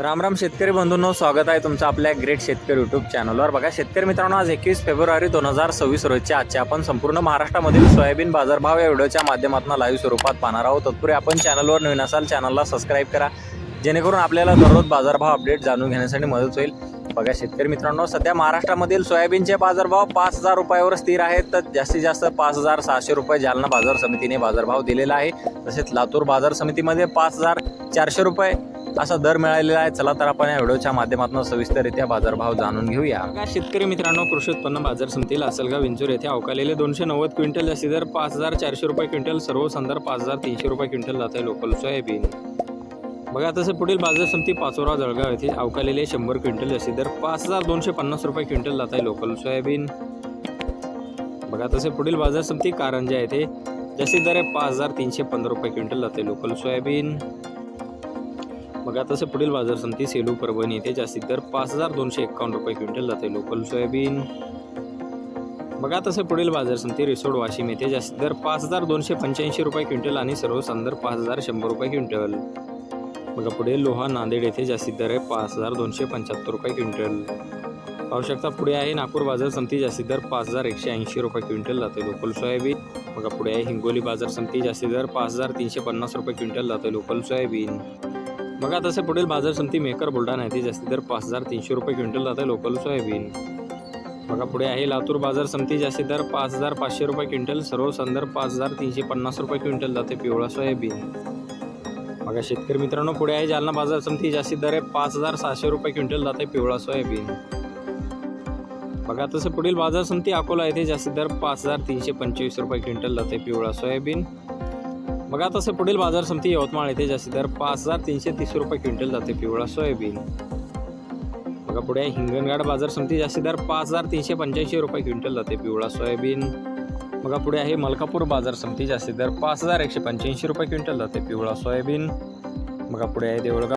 राम राम शेतकरी बंधूंनो स्वागत आहे तुमचं आपल्या ग्रेट शेतकरी युट्यूब चॅनलवर बघा शेतकरी मित्रांनो आज एकवीस फेब्रुवारी दोन हजार सव्वीस रोजच्या आजचे आपण संपूर्ण महाराष्ट्रामधील सोयाबीन बाजारभाव या व्हिडिओच्या माध्यमातून लाईव्ह स्वरूपात पाहणार आहोत. तत्पूर्वी आपण चॅनलवर नवीन असाल चॅनलला सबस्क्राईब करा. जेणेकरून आपल्याला दररोज बाजारभाव अपडेट जाणून घेण्यासाठी मदत होईल. बघा शेतकरी मित्रांनो सध्या महाराष्ट्रामधील सोयाबीनचे बाजारभाव पाच हजार रुपयावर स्थिर आहेत. तर जास्तीत जास्त पाच हजार सहाशे रुपये जालना बाजार समितीने बाजारभाव दिलेला आहे. तसेच लातूर बाजार समितीमध्ये पाच हजार चारशे रुपये असा दर मिळालेला आहे. चला तर आपण या व्हिडिओच्या माध्यमातून सविस्तररित्या बाजारभाव जाणून घेऊया. शेतकरी मित्रांनो कृषी उत्पन्न बाजार समितीला असलगाव विंचूर येथे अवकालेले दोनशे नव्वद क्विंटल जास्ती दर पाच हजार चारशे रुपये क्विंटल सर्व संदर्भ पाच हजार तीनशे रुपये क्विंटल जात आहे लोकल सोयाबीन. बघा तसं पुढील बाजार समिती पाचोरा जळगाव येथे अवकालेले शंभर क्विंटल जास्ती दर पाच हजार दोनशे पन्नास रुपये क्विंटल जात आहे लोकल सोयाबीन. बघा तसे पुढील बाजार समिती कारंजा येथे जास्तीत दर आहे पाच हजार तीनशे पंधरा रुपये क्विंटल जाते लोकल सोयाबीन. बघा तसं पुढील बाजार समिती सेलू परभणी येथे जास्तीत दर पाच हजार दोनशे एक्कावन्न रुपये क्विंटल जाते लोकल सोयाबीन. बघा तसं पुढील बाजार समिती रिसोड वाशिम येथे जास्तीत दर पाच हजार दोनशे पंच्याऐंशी रुपये क्विंटल आणि सर्व संदर्भ पाच हजार शंभर रुपये क्विंटल. बघा पुढे लोहा नांदेड येथे जास्तीत दर आहे पाच हजार दोनशे पंच्याहत्तर रुपये क्विंटल. पाहू शकता पुढे आहे नागपूर बाजार समिती जास्तीत दर पाच हजार एकशे ऐंशी रुपये क्विंटल जाते लोकल सोयाबीन. बघा पुढे आहे हिंगोली बाजार समिती जास्तीत दर पाच हजार तीनशे पन्नास रुपये क्विंटल जाते लोकल सोयाबीन. बघा तसे पुढील बाजार समिती मेकर बुलढाणा येथे जास्तीत दर पाच हजार तीनशे रुपये क्विंटल जाते लोकल सोयाबीन. बघा पुढे आहे लातूर बाजार समिती जास्तीत दर पाच हजार पाचशे रुपये क्विंटल. सर्व संदर्भ पाच हजार तीनशे पन्नास रुपये क्विंटल जाते पिवळा सोयाबीन. बघा शेतकरी मित्रांनो पुढे आहे जालना बाजार समिती जास्तीत दर आहे पाच हजार सहाशे रुपये क्विंटल जाते पिवळा सोयाबीन. बघा तसं पुढील बाजार समिती अकोला येथे जास्तीत दर पाच हजार तीनशे पंचवीस रुपये क्विंटल जाते पिवळा सोयाबीन. बघा तसं पुढील बाजार समिती यवतमाळ येथे जास्तीत दर पाच हजार तीनशे तीस रुपये क्विंटल जाते. पिवळा सोयाबीन. बघा पुढे आहे हिंगणघाट बाजार समिती जास्तीत दर पाच हजार तीनशे पंच्याऐंशी रुपये क्विंटल जाते. पिवळा सोयाबीन. बघा पुढे आहे मलकापूर बाजार समिती जास्तीत दर पाच हजार एकशे पंच्याऐंशी रुपये क्विंटल जाते. पिवळा सोयाबीन. बघा पुढे आहे देवळगाव.